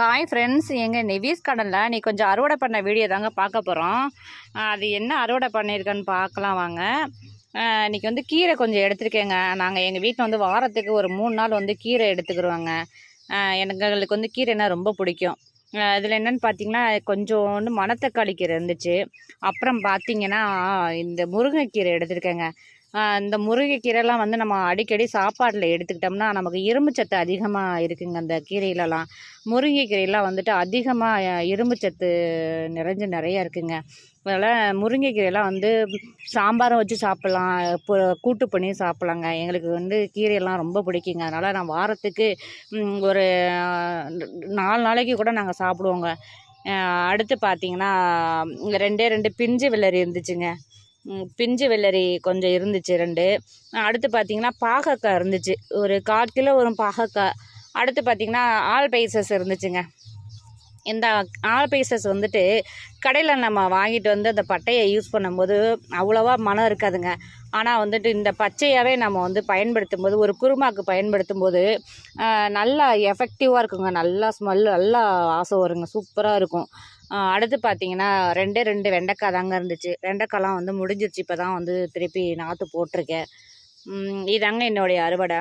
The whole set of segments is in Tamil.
ஹாய் ஃப்ரெண்ட்ஸ் எங்கள் நெவிஸ் கடலில் நீ கொஞ்சம் அறுவடை பண்ண வீடியோ தாங்க பார்க்க போகிறோம் அது என்ன அறுவடை பண்ணியிருக்கேன்னு பார்க்கலாம் வாங்க. இன்றைக்கி இன்னைக்கு வந்து கீரை கொஞ்சம் எடுத்துருக்கேங்க. நாங்கள் எங்கள் வீட்டில் வந்து வாரத்துக்கு ஒரு மூணு நாள் வந்து கீரை எடுத்துக்கிடுவாங்க எனக்கு எங்களுக்கு வந்து கீரைனா ரொம்ப பிடிக்கும். இதில் என்னென்னு பார்த்தீங்கன்னா கொஞ்சோண்டு மணத்தக்காளி கீரை இருந்துச்சு. அப்புறம் பார்த்தீங்கன்னா இந்த முருங்கைக்கீரை எடுத்திருக்கேங்க. இந்த முருங்கைக்கீரைலாம் வந்து நம்ம அடிக்கடி சாப்பாட்டில் எடுத்துக்கிட்டோம்னா நமக்கு இரும்பு சத்து அதிகமாக இருக்குங்க அந்த கீரையிலலாம். முருங்கைக்கீரையெல்லாம் வந்துட்டு அதிகமாக இரும்பு சத்து நிறைஞ்சு நிறைய இருக்குங்க. அதனால் முருங்கைக்கீரையெல்லாம் வந்து சாம்பாரும் வச்சு சாப்பிட்லாம் இப்போ கூட்டு பண்ணி சாப்பிட்லாங்க. எங்களுக்கு வந்து கீரையெல்லாம் ரொம்ப பிடிக்குங்க. அதனால் நான் வாரத்துக்கு ஒரு நாலு நாளைக்கு கூட நாங்கள் சாப்பிடுவோங்க. அடுத்து பார்த்தீங்கன்னா ரெண்டே ரெண்டு பிஞ்சு வெள்ளரி இருந்துச்சுங்க. பிஞ்சு வெள்ளரி கொஞ்சம் இருந்துச்சு ரெண்டு. அடுத்து பார்த்தீங்கன்னா பாகக்காய் இருந்துச்சு. ஒரு கால் கிலோ வரும் பாகக்காய். அடுத்து பார்த்தீங்கன்னா ஆல் பைசஸ் இருந்துச்சுங்க. இந்த ஆல் பைசஸ் வந்துட்டு கடையில் நம்ம வாங்கிட்டு வந்து அந்த பட்டையை யூஸ் பண்ணும்போது அவ்வளோவா மனம் இருக்காதுங்க. ஆனால் வந்துட்டு இந்த பச்சையாகவே நம்ம வந்து பயன்படுத்தும் போது ஒரு குருமாக்கு பயன்படுத்தும் போது நல்லா எஃபெக்டிவாக இருக்குங்க. நல்லா ஸ்மெல் நல்லா ஆசை வருங்க. சூப்பராக இருக்கும். அடுத்து பார்த்தீங்கன்னா ரெண்டே ரெண்டு வெண்டைக்காய் தாங்க இருந்துச்சு. வெண்டைக்காய்லாம் வந்து முடிஞ்சிருச்சு. இப்போ தான் வந்து திருப்பி நாற்று போட்டிருக்கேன். இதாங்க என்னுடைய அறுவடை.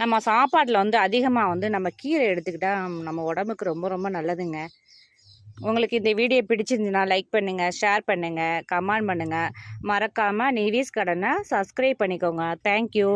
நம்ம சாப்பாட்டில் வந்து அதிகமாக வந்து நம்ம கீரை எடுத்துக்கிட்டால் நம்ம உடம்புக்கு ரொம்ப ரொம்ப நல்லதுங்க. உங்களுக்கு இந்த வீடியோ பிடிச்சிருந்துன்னா லைக் பண்ணுங்கள் ஷேர் பண்ணுங்கள் கமெண்ட் பண்ணுங்கள் மறக்காமல் நிவிஸ் கடனை சப்ஸ்கிரைப் பண்ணிக்கோங்க. தேங்க்யூ